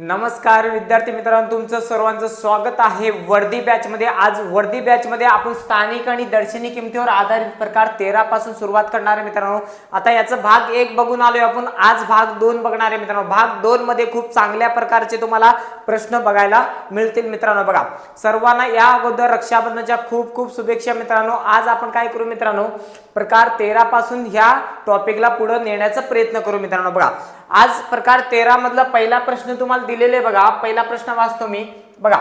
नमस्कार विद्यार्थी मित्रांनो तुमचं सर्वांचं स्वागत आहे वर्दी बॅचमध्ये आज वर्दी बॅचमध्ये आपण स्थानिक आणि दर्शनी किमतीवर आधारित प्रकार तेरापासून सुरुवात करणार आहे मित्रांनो. आता याचं भाग एक बघून आलोय आपण. आज भाग दोन बघणार आहे मित्रांनो. भाग दोन मध्ये खूप चांगल्या प्रकारचे तुम्हाला प्रश्न बघायला मिळतील मित्रांनो. बघा सर्वांना या अगोदर रक्षाबंधनच्या खूप खूप शुभेच्छा मित्रांनो. आज आपण काय करू मित्रांनो? प्रकार तेरापासून ह्या टॉपिकला पुढे नेण्याचा प्रयत्न करू मित्रांनो. बघा आज प्रकार तेरा मधला पहिला प्रश्न तुम्हाला दिलेले बघा. पहिला प्रश्न वाचतो मी. बघा.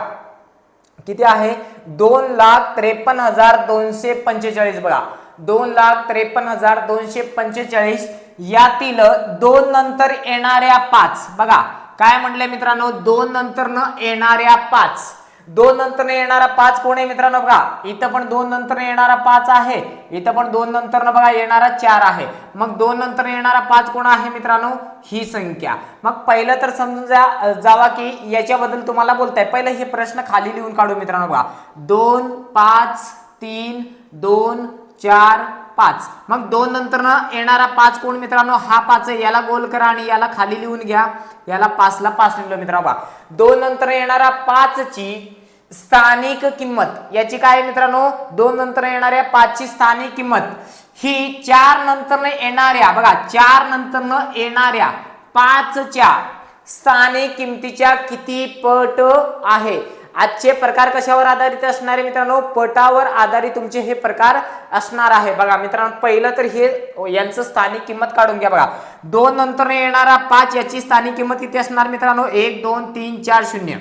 किती आहे? दोन लाख त्रेपन्न हजार दोनशे पंचेचाळीस बघा. दोन लाख त्रेपन्न हजार दोनशे पंचेचाळीस यातील दोन नंतर येणाऱ्या पाच. बघा. काय म्हटलंय मित्रांनो? दोन नंतर न येणाऱ्या पाच. दोन नंतर येणारा पाच कोण आहे मित्रांनो बघा? इथं पण दोन नंतर येणारा पाच आहे. इथं पण दोन नंतर बघा येणारा चार आहे. मग दोन नंतर येणारा पाच कोण आहे मित्रांनो? ही संख्या. मग पहिलं तर समजून जा जावा की याच्याबद्दल तुम्हाला बोलताय. पहिलं हे प्रश्न खाली लिहून काढू मित्रांनो बघा. दोन पाच तीन दोन चार पाच. मग दोन नंतर येणारा पाच कोण मित्रांनो? हा पाच आहे. याला गोल करा आणि याला खाली लिहून घ्या. याला पाचला पाच लिहिलं मित्रांनो बघा. दोन नंतर येणारा पाचची स्थानिक किंमत. याची काय आहे मित्रांनो? दोन नंतर येणाऱ्या पाचची स्थानिक किंमत. ही चार नंतर येणाऱ्या बघा चार नंतर येणाऱ्या पाचच्या स्थानिक किमतीच्या किती पट आहे? आजचे प्रकार कशावर आधारित असणारे मित्रांनो? पटावर आधारित तुमचे हे प्रकार असणार आहे. बघा मित्रांनो पहिलं तर हे यांचं स्थानिक किंमत काढून घ्या बघा. दोन नंतर येणारा पाच याची स्थानिक किंमत किती असणार मित्रांनो? एक दोन तीन चार शून्य.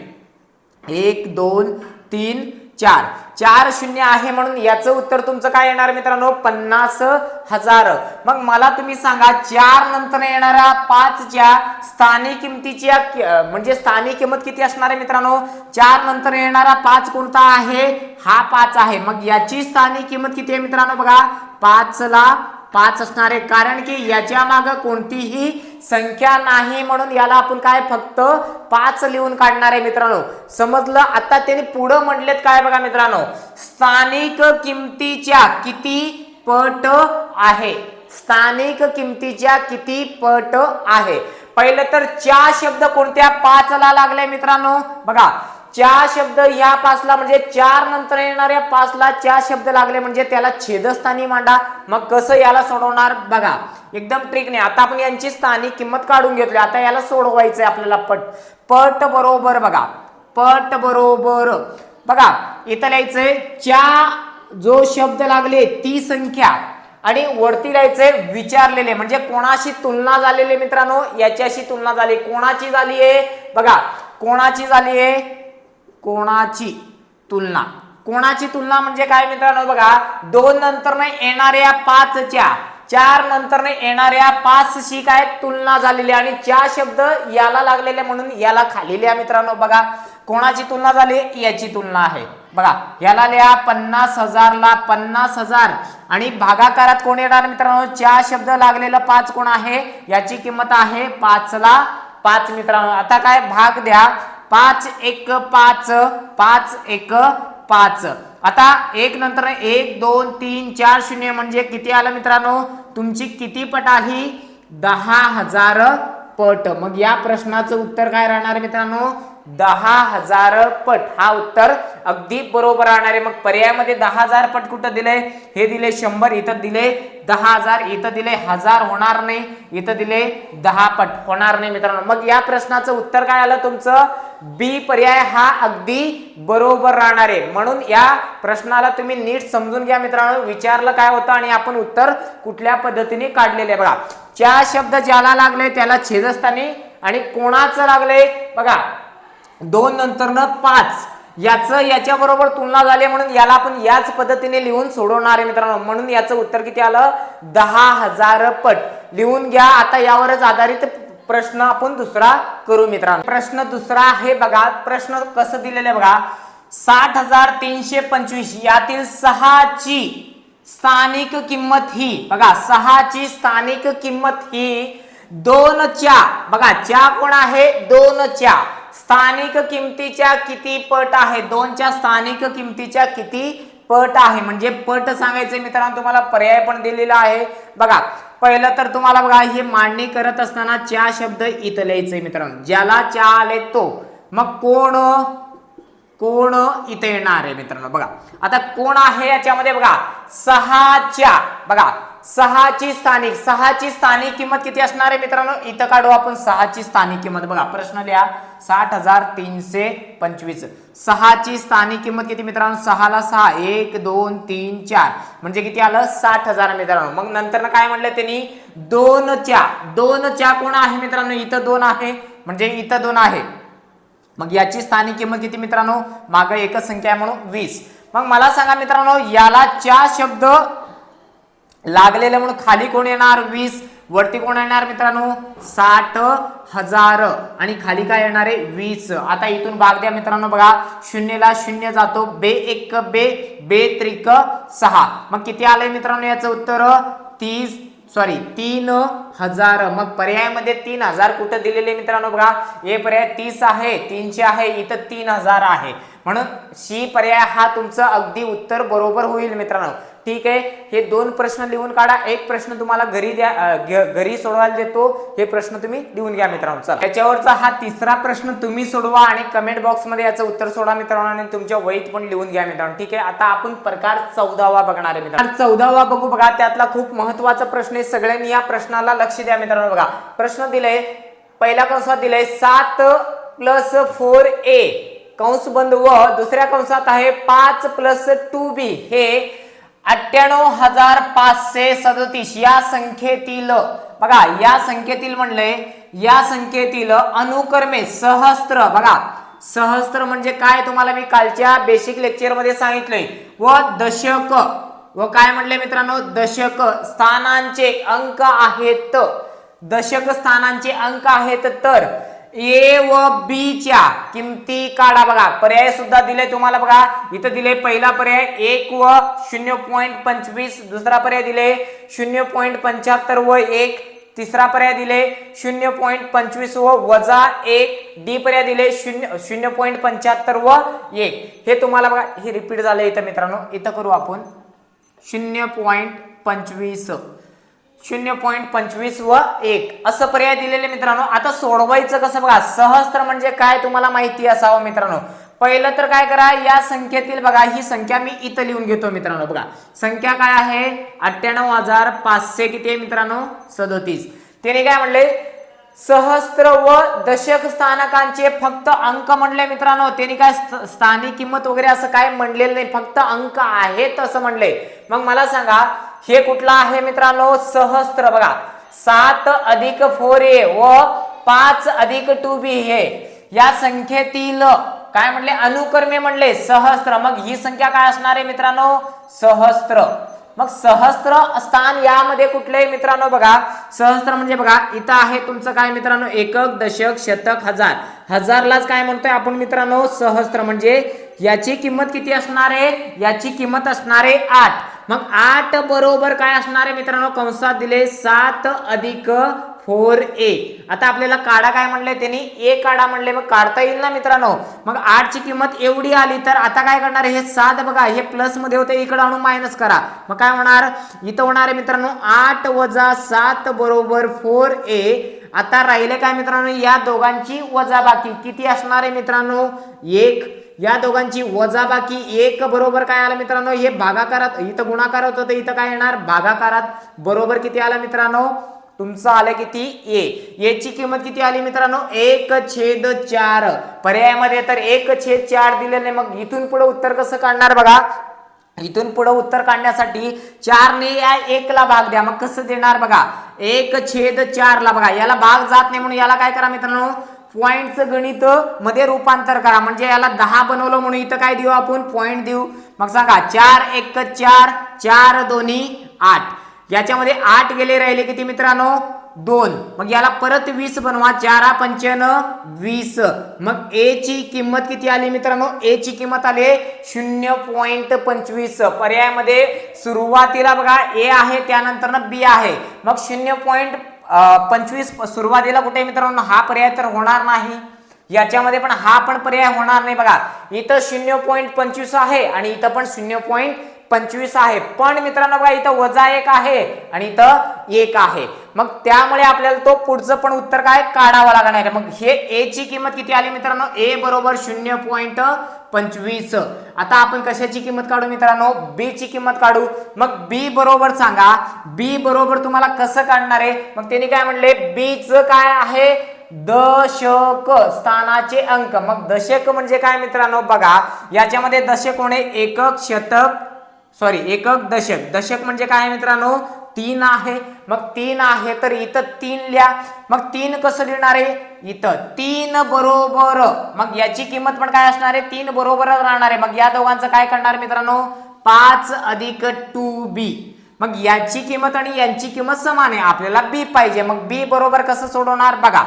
एक दोन तीन चार. चार शून्य आहे म्हणून याचं उत्तर तुमचं काय येणार मित्रांनो? पन्नास हजार. मग मला तुम्ही सांगा चार नंतर येणाऱ्या पाचच्या स्थानिक किमतीच्या म्हणजे स्थानिक किंमत किती असणार आहे मित्रांनो? चार नंतर येणारा पाच कोणता आहे? हा पाच आहे. मग याची स्थानिक किंमत किती आहे मित्रांनो बघा? पाचला पाच असणार आहे. कारण की याच्या माग कोणतीही संख्या नाही म्हणून याला आपण काय फक्त पाच लिहून काढणार आहे मित्रांनो. समजलं? आता त्यांनी पुढं म्हटलेत काय बघा मित्रांनो? स्थानिक किमतीच्या किती पट आहे? स्थानिक किमतीच्या किती पट आहे? पहिलं तर च्या शब्द कोणत्या पाचला लागले मित्रांनो? बघा च्या शब्द या पाचला म्हणजे चार नंतर येणाऱ्या पाचला चा शब्द लागले म्हणजे त्याला छेदस्थानी मांडा. मग कसं याला सोडवणार? बघा एकदम ट्रिक नाही आता आपण यांची स्थानिक किंमत काढून घेतली. आता याला सोडवायचंय आपल्याला पट. पट बरोबर बघा. पट बरोबर. बघा इथं लिहायचंय च्या जो शब्द लागले ती संख्या. आणि वरती लिहायचंय विचारलेले. म्हणजे कोणाशी तुलना झालेली मित्रांनो? याच्याशी तुलना झाली. कोणाची झाली आहे? बघा कोणाची झाली आहे? कोणाची तुलना? कोणाची तुलना म्हणजे काय मित्रांनो बघा दोन नंतर येणाऱ्या पाचच्या चार नंतर येणाऱ्या पाचशी काय तुलना झालेली आणि च्या शब्द याला लागलेले म्हणून याला खाली लिहा मित्रांनो बघा कोणाची तुलना झाली? याची तुलना आहे. बघा याला लिहा पन्नास हजारला पन्नास हजार. आणि भागाकारात कोण येणार मित्रांनो? चार शब्द लागलेलं पाच कोण आहे? याची किंमत आहे पाचला पाच मित्रांनो. आता काय भाग द्या. पाच एक पाच पाच एक पाच. आता एक नंतर एक दोन तीन चार शून्य म्हणजे किती आलं मित्रांनो? तुमची किती पट आली? दहा हजार पट. मग या प्रश्नाचं उत्तर काय राहणार मित्रांनो? दहा हजार पट. हा उत्तर अगदी बरोबर राहणार आहे. मग पर्यायामध्ये दहा हजार पट कुठं दिले? हे दिले शंभर इथं दिले दहा हजार इथं दिले हजार. होणार नाही. इथं दिले दहा पट. होणार नाही मित्रांनो. मग या प्रश्नाचं उत्तर काय आलं तुमचं? बी पर्याय हा अगदी बरोबर राहणार आहे. म्हणून या प्रश्नाला तुम्ही नीट समजून घ्या मित्रांनो. विचारलं काय होतं आणि आपण उत्तर कुठल्या पद्धतीने काढलेले बघा. च्या शब्द ज्याला लागले त्याला छेदस्थानी आणि कोणाचं लागले? बघा दोन नंतर न पाच. याचं याच्याबरोबर तुलना झाली म्हणून याला आपण याच पद्धतीने लिहून सोडवणार आहे मित्रांनो. म्हणून याचं उत्तर किती आलं? दहा हजार पट. लिहून घ्या. आता यावरच आधारित प्रश्न आपण दुसरा करू मित्रांनो. प्रश्न दुसरा आहे बघा. प्रश्न कसं दिलेलं आहे बघा? साठ हजार तीनशे पंचवीस. यातील सहाची स्थानिक किंमत ही बघा सहाची स्थानिक किंमत ही दोन च्या बघा च्या कोण आहे? दोन च्या स्थानिक किमतीच्या किती पट आहे? दोनच्या स्थानिक किमतीच्या किती पट आहे? म्हणजे पट सांगायचे मित्रांनो तुम्हाला पर्याय पण दिलेला आहे. बघा पहिलं तर तुम्हाला बघा हे मांडणी करत असताना च्या शब्द इथं लिहायचे मित्रांनो. ज्याला च्या आले तो. मग कोण कोण इथे येणार आहे मित्रांनो? बघा आता कोण आहे याच्यामध्ये बघा? सहाच्या बघा सहाची स्थानिक सहाची स्थानिक किंमत किती असणार आहे मित्रांनो? इथं काढू आपण सहाची स्थानिक किंमत. बघा प्रश्न लिहा. साठ हजार तीनशे पंचवीस. सहाची स्थानिक किंमत किती मित्रांनो? सहाला सहा. एक दोन तीन चार. म्हणजे किती आलं? साठ हजार मित्रांनो. मग नंतर काय म्हणलं त्यांनी? दोनच्या. दोनच्या कोण आहे मित्रांनो? इथं दोन आहे. म्हणजे इथं दोन आहे. मग याची स्थानिक किंमत किती मित्रांनो? माग एकच संख्या आहे म्हणून वीस. मग मला सांगा मित्रांनो याला च्या शब्द लागलेले म्हणून खाली कोण येणार? वीस. वरती कोण येणार मित्रांनो? साठ हजार. आणि खाली काय येणार आहे? वीस. आता इथून भाग द्या मित्रांनो बघा. शून्यला शून्य जातो. बे एक बे बे त्रिक सहा. मग किती आलंय मित्रांनो याचं उत्तर? तीस. सॉरी तीन हजार. मग पर्यायामध्ये तीन हजार कुठं दिलेले मित्रांनो बघा? हे पर्याय तीस आहे. तीनशे आहे. इथं तीन हजार आहे. म्हणून सी पर्याय हा तुमचं अगदी उत्तर बरोबर होईल मित्रांनो. ठीक आहे. हे दोन प्रश्न लिहून काढा. एक प्रश्न तुम्हाला घरी द्या घरी सोडवायला देतो. हे प्रश्न तुम्ही लिहून घ्या मित्रांनो. चला. त्याच्यावरचा हा तिसरा प्रश्न तुम्ही सोडवा आणि कमेंट बॉक्समध्ये याचं उत्तर सोडा मित्रांनो आणि तुमच्या वहीत पण लिहून घ्या मित्रांनो. ठीक आहे. आता आपण प्रकार चौदावा बघणार आहे मित्रांनो. चौदावा बघू बघा. त्यातला खूप महत्त्वाचा प्रश्न आहे. सगळ्यांनी या प्रश्नाला लक्ष द्या मित्रांनो बघा. प्रश्न दिलाय पहिल्या कंसात दिलाय सात प्लस फोर ए. कंस बंद व दुसऱ्या कंसात आहे पाच प्लस टू बी. हे अठ्ठ्याण्णव हजार पाचशे सदतीस. या संख्येतील बघा या संख्येतील म्हणलंय या संख्येतील अनुक्रमे सहस्त्र बघा सहस्त्र म्हणजे काय तुम्हाला मी कालच्या बेसिक लेक्चरमध्ये सांगितलंय. व दशक व काय म्हणले मित्रांनो? दशक स्थानांचे अंक आहेत. दशक स्थानांचे अंक आहेत तर ए व बी च्या किमती काढा बघा. पर्याय सुद्धा दिले तुम्हाला बघा. इथं दिले पहिला पर्याय एक व शून्य पॉईंट पंचवीस. दुसरा पर्याय दिले शून्य पॉईंट पंच्याहत्तर व एक. तिसरा पर्याय दिले शून्य पॉईंट पंचवीस व वजा एक. डी पर्याय दिले शून्य शून्य पॉईंट पंच्याहत्तर व एक. हे तुम्हाला बघा हे रिपीट झालं इथं मित्रांनो. इथं करू आपण. शून्य पॉईंट पंचवीस. शून्य पॉईंट पंचवीस व एक. असं पर्याय दिलेले मित्रांनो. आता सोडवायचं कसं बघा? सहस्त्र म्हणजे काय तुम्हाला माहिती असावं मित्रांनो? पहिलं तर काय करा या संख्येतील बघा ही संख्या मी इथं लिहून घेतो मित्रांनो. बघा संख्या काय आहे? अठ्ठ्याण्णव हजार पाचशे किती आहे मित्रांनो? सदोतीस. त्याने काय म्हणले? सहस्त्र व दशक स्थानकांचे फक्त अंक म्हणले मित्रांनो. त्यांनी काय स्थानिक किंमत वगैरे असं काय म्हणलेलं नाही. फक्त अंक आहेत असं म्हणले. मग मला सांगा हे कुठला आहे मित्रांनो? सहस्त्र बघा सात अधिक फोर ए व पाच अधिक टू बी हे या संख्येतील काय म्हणले? अनुक्रमे म्हणले सहस्त्र मग ही संख्या काय असणार आहे मित्रांनो? सहस्त्र मग सहस्त्र स्थान यामध्ये कुठलंही मित्रांनो बघा? सहस्त्र म्हणजे बघा इथं आहे तुमचं काय मित्रांनो? एकक दशक शतक हजार. हजारलाच काय म्हणतोय आपण मित्रांनो? सहस्त्र म्हणजे याची किंमत किती असणार आहे? याची किंमत असणार आहे आठ. मग आठ बरोबर काय असणार आहे मित्रांनो? कंसात दिले सात अधिक फोर ए. आता आपल्याला काढा काय म्हणले त्यांनी? ए काढा म्हणले मग काढता येईल ना मित्रांनो? मग आठ ची किंमत एवढी आली तर आता काय करणार? आहे? हे सात बघा हे प्लसमध्ये होते इकडे आणून मायनस करा. मग काय होणार? इथं होणार आहे मित्रांनो आठ वजा सात बरोबर फोर ए आता राहिले काय मित्रांनो? या दोघांची वजाबाकी. किती असणार आहे मित्रांनो? एक. या दोघांची वजाबाकी एक बरोबर काय आलं मित्रांनो? हे भागाकारात इथं गुणाकार होतं इथं काय येणार? भागाकारात बरोबर किती आला मित्रांनो? तुमचं आलं किती? ए. याची किंमत किती आली मित्रांनो? एक छेद चार. पर्यायामध्ये तर एक छेद चार दिलेले मग इथून पुढे उत्तर कसं काढणार बघा? इथून पुढे उत्तर काढण्यासाठी चारने या एकला भाग द्या. मग कसं देणार बघा? एक छेद चार ला बघा. याला भाग जात नाही म्हणून याला काय करा मित्रांनो? पॉईंटचं गणित मध्ये रूपांतर करा. म्हणजे याला दहा बनवलं म्हणून इथं काय देऊ आपण? पॉईंट देऊ. मग सांगा चार एक चार चार दोन्ही आठ. याच्यामध्ये आठ गेले राहिले किती मित्रांनो? दोन. मग याला परत वीस बनवा. चारा पंच्यान वीस. मग ए ची किंमत किती आली मित्रांनो? ए ची किंमत आली शून्य पॉइंट पंचवीस. पर्यायामध्ये सुरुवातीला बघा ए आहे त्यानंतर बी आहे. मग शून्य पॉइंट पंचवीस सुरुवातीला कुठे मित्रांनो? हा पर्याय तर होणार नाही. याच्यामध्ये पण हा पण पर्याय होणार नाही बघा. इथं शून्य पॉईंट पंचवीस आहे आणि इथं पण शून्य पॉईंट पंचवीस आहे. पण मित्रांनो बघा इथं वजा एक आहे आणि इथं एक आहे. मग त्यामुळे आपल्याला तो पुढचं पण उत्तर काय? काढावं लागणार आहे. मग हे ए ची किंमत किती आली मित्रांनो? ए बरोबर शून्य पॉईंट पंचवीस. आता आपण कशाची किंमत काढू मित्रांनो? बी ची किंमत काढू. मग बी बरोबर सांगा. बी बरोबर तुम्हाला कसं काढणार आहे? मग त्यांनी काय म्हणले? बी च काय आहे? दशक स्थानाचे अंक. मग दशक म्हणजे काय मित्रांनो? बघा याच्यामध्ये दशक होणे एकक शतक सॉरी एकक दशक. दशक म्हणजे काय मित्रांनो? तीन आहे. मग तीन आहे तर इथं तीन लिहा. मग तीन कसं लिहिणार आहे? इथं. तीन बरोबर. मग याची किंमत पण काय असणार आहे? तीन बरोबर राहणार आहे. मग या दोघांचं काय करणार मित्रांनो? पाच अधिक टू बी. मग याची किंमत आणि यांची किंमत समान आहे. आपल्याला बी पाहिजे. मग बी बरोबर कसं सोडवणार? बघा.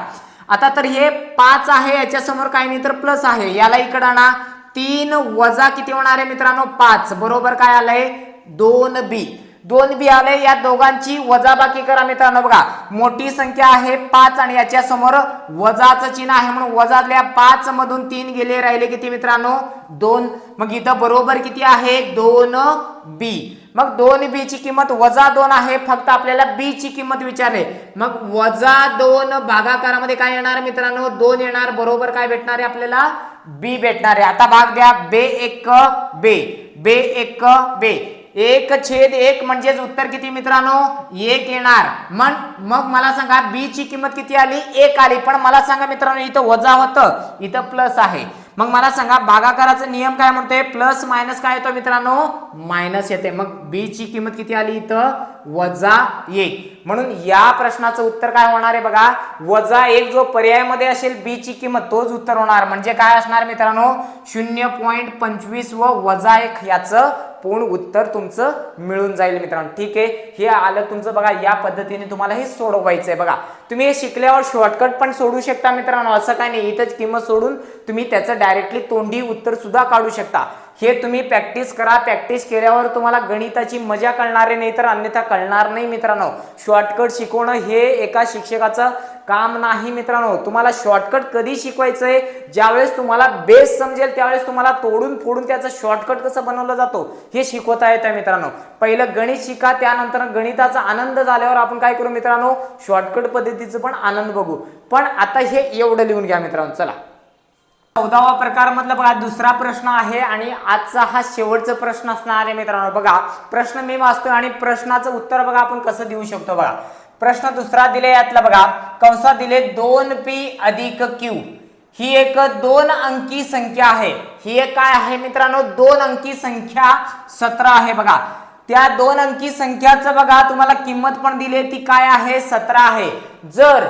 आता तर हे पाच आहे. याच्यासमोर काय नाही तर प्लस आहे. याला इकडं आणा. तीन वजा किती होणार आहे मित्रांनो? पाच. बरोबर काय आलंय? दोन बी. दोन बी आले या दोघांची वजाबाकी करा मित्रांनो. बघा मोठी संख्या आहे पाच आणि याच्या समोर वजाचं चिन्ह आहे म्हणून वजातल्या पाच मधून तीन गेले राहिले किती मित्रांनो? दोन. मग इथं बरोबर किती आहे? दोन बी. मग दोन बी ची किंमत वजा दोन आहे फक्त आपल्याला बी ची किंमत विचारले. मग वजा दोन भागाकारामध्ये काय येणार मित्रांनो? दोन येणार बरोबर काय भेटणार आहे आपल्याला? बी भेटणार आहे. आता भाग द्या. बे एक बे बे एक बे एक छेद एक म्हणजेच उत्तर किती मित्रांनो? एक येणार. मन मग मला सांगा बी ची किंमत किती आली? एक आली. पण मला सांगा मित्रांनो इथं वजा होतं. इथं प्लस आहे. मग मला सांगा भागाकाराचा नियम काय म्हणतोय? प्लस मायनस काय येतो मित्रांनो? मायनस येते. मग बी ची किंमत किती आली इथं? वजा एक. म्हणून या प्रश्नाचं उत्तर काय होणार आहे बघा? वजा एक जो पर्यायामध्ये असेल बी ची किंमत तोच उत्तर होणार. म्हणजे काय असणार मित्रांनो? शून्य पॉईंट पंचवीस व वजा एक याचं पूर्ण उत्तर तुमचं मिळून जाईल मित्रांनो. ठीक आहे? हे आलं तुमचं बघा या पद्धतीने तुम्हाला हे सोडवायचं आहे बघा. तुम्ही हे शिकल्यावर शॉर्टकट पण सोडू शकता मित्रांनो. असं काय नाही. इथंच किंमत सोडून तुम्ही त्याचं डायरेक्टली तोंडी उत्तर सुद्धा काढू शकता. हे तुम्ही प्रॅक्टिस करा प्रॅक्टिस केल्यावर तुम्हाला गणिताची मजा कळणार नाही तर अन्यथा कळणार नाही मित्रांनो. शॉर्टकट शिकवणं हे एका शिक्षकाचं काम नाही मित्रांनो. तुम्हाला शॉर्टकट कधी शिकवायचंय? ज्यावेळेस तुम्हाला बेस समजेल त्यावेळेस तुम्हाला तोडून फोडून त्याचं शॉर्टकट कसं बनवलं जातो हे शिकवता येतं मित्रांनो. पहिलं गणित शिका त्यानंतर गणिताचा आनंद झाल्यावर आपण काय करू मित्रांनो? शॉर्टकट पद्धतीचं पण आनंद बघू. पण आता हे एवढं लिहून घ्या मित्रांनो चला. चौदावा प्रकार मधला बघा दुसरा प्रश्न आहे आणि आजचा हा शेवटचा प्रश्न असणार आहे मित्रांनो. बघा प्रश्न मी वाचतोय आणि प्रश्नाचं उत्तर बघा आपण कसं देऊ शकतो बघा. प्रश्न दुसरा दिले यातला बघा. कंसात दिले दोन पी अधिक क्यू. ही एक दोन अंकी संख्या आहे. ही एक काय आहे मित्रांनो? दोन अंकी संख्या सतरा आहे बघा. त्या दोन अंकी संख्याचं बघा तुम्हाला किंमत पण दिली ती काय आहे? सतरा आहे. जर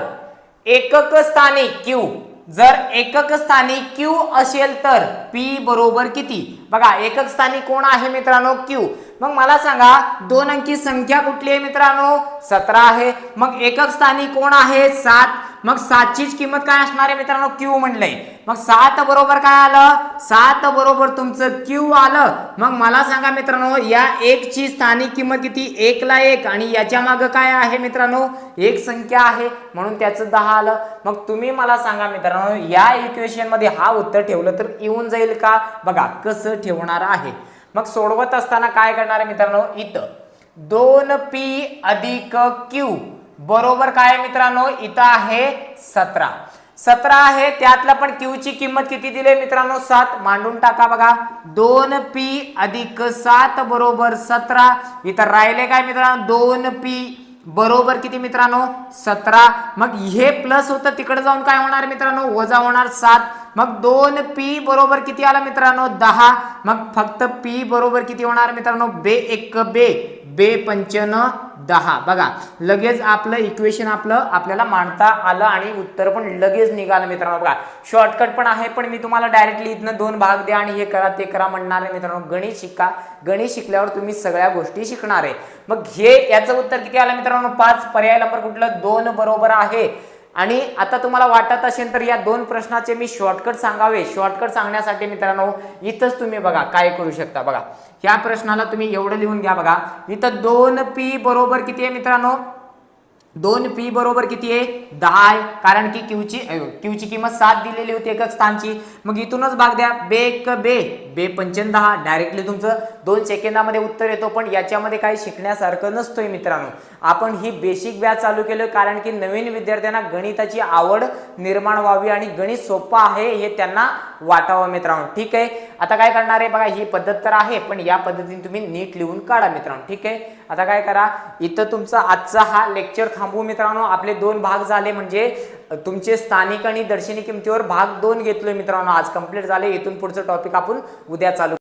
एकक स्थानी क्यू जर एकक स्थानी क्यू असेल तर पी बरोबर किती? बघा एकक स्थानी कोण आहे मित्रांनो? क्यू मग मला सांगा दोन अंकी संख्या कुठली आहे मित्रांनो? सतरा आहे. मग एकक स्थानी कोण आहे? सात. मग सातचीच किंमत काय असणार आहे मित्रांनो? क्यू म्हणलंय. मग सात बरोबर काय आलं? सात बरोबर तुमचं क्यू आलं. मग मला सांगा मित्रांनो या एक ची स्थानिक किंमत किती? एकला एक. आणि याच्या मागं काय आहे मित्रांनो? एक संख्या आहे. म्हणून त्याचं दहा आलं. मग तुम्ही मला सांगा मित्रांनो या इक्वेशनमध्ये हा उत्तर ठेवलं तर येऊन जाईल का? बघा कसं ठेवणार आहे? मग सोडवत असताना काय करणार आहे मित्रांनो? इथं. दोन पी अधिक क्यू बरोबर काय मित्रांनो? इथं आहे सतरा. सतरा आहे त्यातला पण क्यू ची किंमत किती दिली मित्रांनो? सात. मांडून टाका बघा. दोन पी अधिक सात बरोबर सतरा. इथं राहिले काय मित्रांनो? दोन पी बरोबर किती मित्रांनो? सतरा. मग हे प्लस होतं तिकडे जाऊन काय होणार मित्रांनो? वजा होणार सात. मग दोन पी बरोबर किती आला मित्रांनो? दहा. मग फक्त पी बरोबर किती होणार मित्रांनो? बे एक बे. बे पंचन दहा. बघा लगेच आपलं इक्वेशन आपलं आपल्याला मांडता आलं आणि उत्तर पण लगेच निघालं मित्रांनो. बघा शॉर्टकट पण आहे पण मी तुम्हाला डायरेक्टली इथनं दोन भाग द्या आणि हे करा ते करा म्हणणार आहे मित्रांनो. गणित शिका. गणित शिकल्यावर तुम्ही सगळ्या गोष्टी शिकणार आहे. मग हे याचं उत्तर किती आलं मित्रांनो? पाच. पर्याय नंबर कुठलं? दोन बरोबर आहे. आणि आता तुम्हाला वाटत असेल तर या दोन प्रश्नाचे मी शॉर्टकट सांगावे. शॉर्टकट सांगण्यासाठी मित्रांनो इथंच तुम्ही बघा काय करू शकता बघा. ह्या प्रश्नाला तुम्ही एवढं लिहून घ्या बघा. इथं दोन पी बरोबर किती आहे मित्रांनो? दोन पी बरोबर किती आहे? दहा आहे. कारण की क्यूची क्यूची किंमत सात दिलेली होती एकक स्थानची. मग इथूनच भाग द्या. बे एक बे. बे पंचन दहा डायरेक्टली तुमचं दोन सेकंदामध्ये उत्तर येतो पण याच्यामध्ये काही शिकण्यासारखं नसतोय मित्रांनो. आपण ही बेसिक बॅच चालू केलं कारण की नवीन विद्यार्थ्यांना गणिताची आवड निर्माण व्हावी आणि गणित सोपं आहे हे त्यांना वाटावं मित्रांनो. ठीक आहे? आता काय करणार आहे? बघा ही पद्धत तर आहे पण या पद्धतीने तुम्ही नीट लिहून काढा मित्रांनो. ठीक आहे? आता काय करा? इथं तुमचा आजचा हा लेक्चर थांबवू मित्रांनो. आपले दोन भाग झाले म्हणजे तुमचे स्थानिक आणि दर्शनी किमतीवर भाग दोन घेतलोय मित्रांनो. आज कंप्लीट झाले इथून पुढचं टॉपिक आपण उद्या चालू